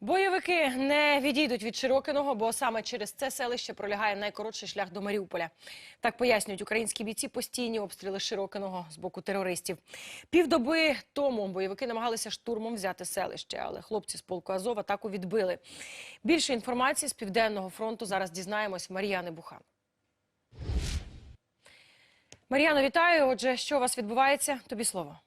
Бойовики не відійдуть від Широкиного, бо саме через це селище пролягає найкоротший шлях до Маріуполя. Так пояснюють українські бійці постійні обстріли Широкиного з боку терористів. Півдоби тому бойовики намагалися штурмом взяти селище, але хлопці з полку Азов атаку відбили. Більше інформації з південного фронту зараз дізнаємось Мар'яни Бухан. Мар'яно, вітаю. Отже, що у вас відбувається? Тобі слово.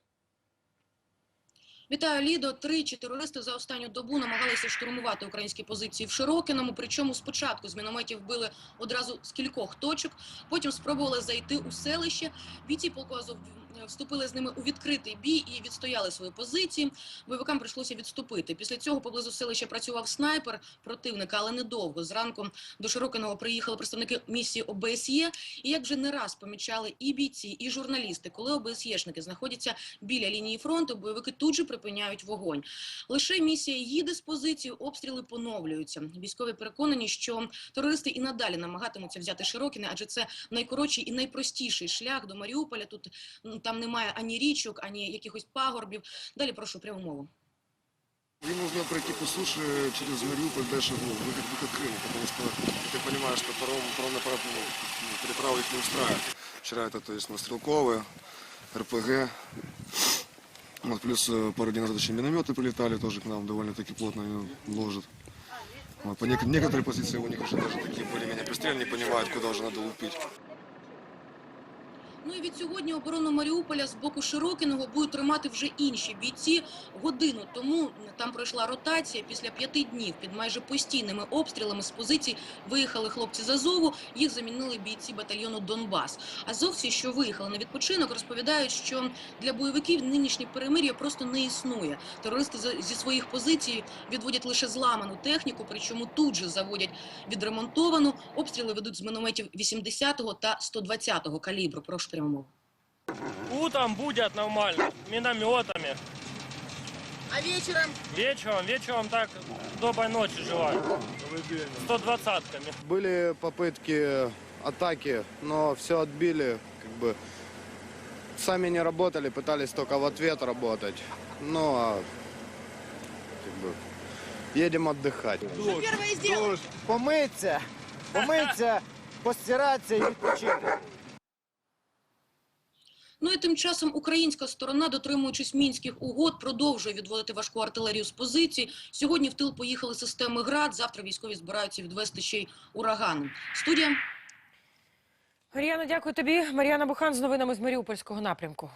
Вітаю, Лідо. Тричі терористи за останню добу намагалися штурмувати українські позиції в Широкиному. Причому спочатку з мінометів били одразу з кількох точок. Потім спробували зайти у селище. Бійці полку Азов вступили з ними у відкритий бій і відстояли свої позиції. Бойовикам прийшлося відступити. Після цього поблизу селища працював снайпер противника, але недовго. Зранку до Широкиного приїхали представники місії ОБСЄ. І як вже не раз помічали і бійці, і журналісти, коли ОБСЄшники знаходяться біля лінії фронту, бойовики тут же припиняють вогонь. Лише місія їде з позиції, обстріли поновлюються. Військові переконані, що терористи і надалі намагатимуться взяти Широкине, адже це найкоротший і найпростіший шлях до Маріуполя. Тут ну, там немає ані річок, ані якихось пагорбів. Далі прошу пряму мову. Им нужно пройти по суше через Мариуполь дальше в выход, выход Крыма, потому что ты понимаешь, что паром, паром ну, переправа их не устраивает. Вчера это, то есть, на Стрелковые, РПГ, вот, плюс э, пару дней назад еще минометы прилетали тоже к нам, довольно-таки плотно э, ложат. Вот, по нек- некоторые позиции у них уже даже такие более-менее пристрелы, не понимают, куда уже надо лупить. Ну і від сьогодні оборону Маріуполя з боку Широкиного будуть тримати вже інші бійці. Годину тому там пройшла ротація. Після п'яти днів під майже постійними обстрілами з позицій виїхали хлопці з Азову. Їх замінили бійці батальйону Донбас. Азовці, що виїхали на відпочинок, розповідають, що для бойовиків нинішнє перемир'я просто не існує. Терористи зі своїх позицій відводять лише зламану техніку, причому тут же заводять відремонтовану. Обстріли ведуть з мінометів 80-го та 120-го калібру. Прошу мову. Утром будет нормально, минометами. А вечором? Вечером, вечером так доброй ночи желаю. 120-ками. Были попытки атаки, но все отбили. Как бы сами не работали, пытались только в ответ работать. Ну а как бы едем отдыхать. помитися, помитися, постиратися і відпочити. Ну і тим часом українська сторона, дотримуючись мінських угод, продовжує відводити важку артилерію з позицій. Сьогодні в тил поїхали системи ГРАД. Завтра військові збираються відвести ще й ураган. Студія. Мар'яна, дякую тобі. Мар'яна Бухан з новинами з Маріупольського напрямку.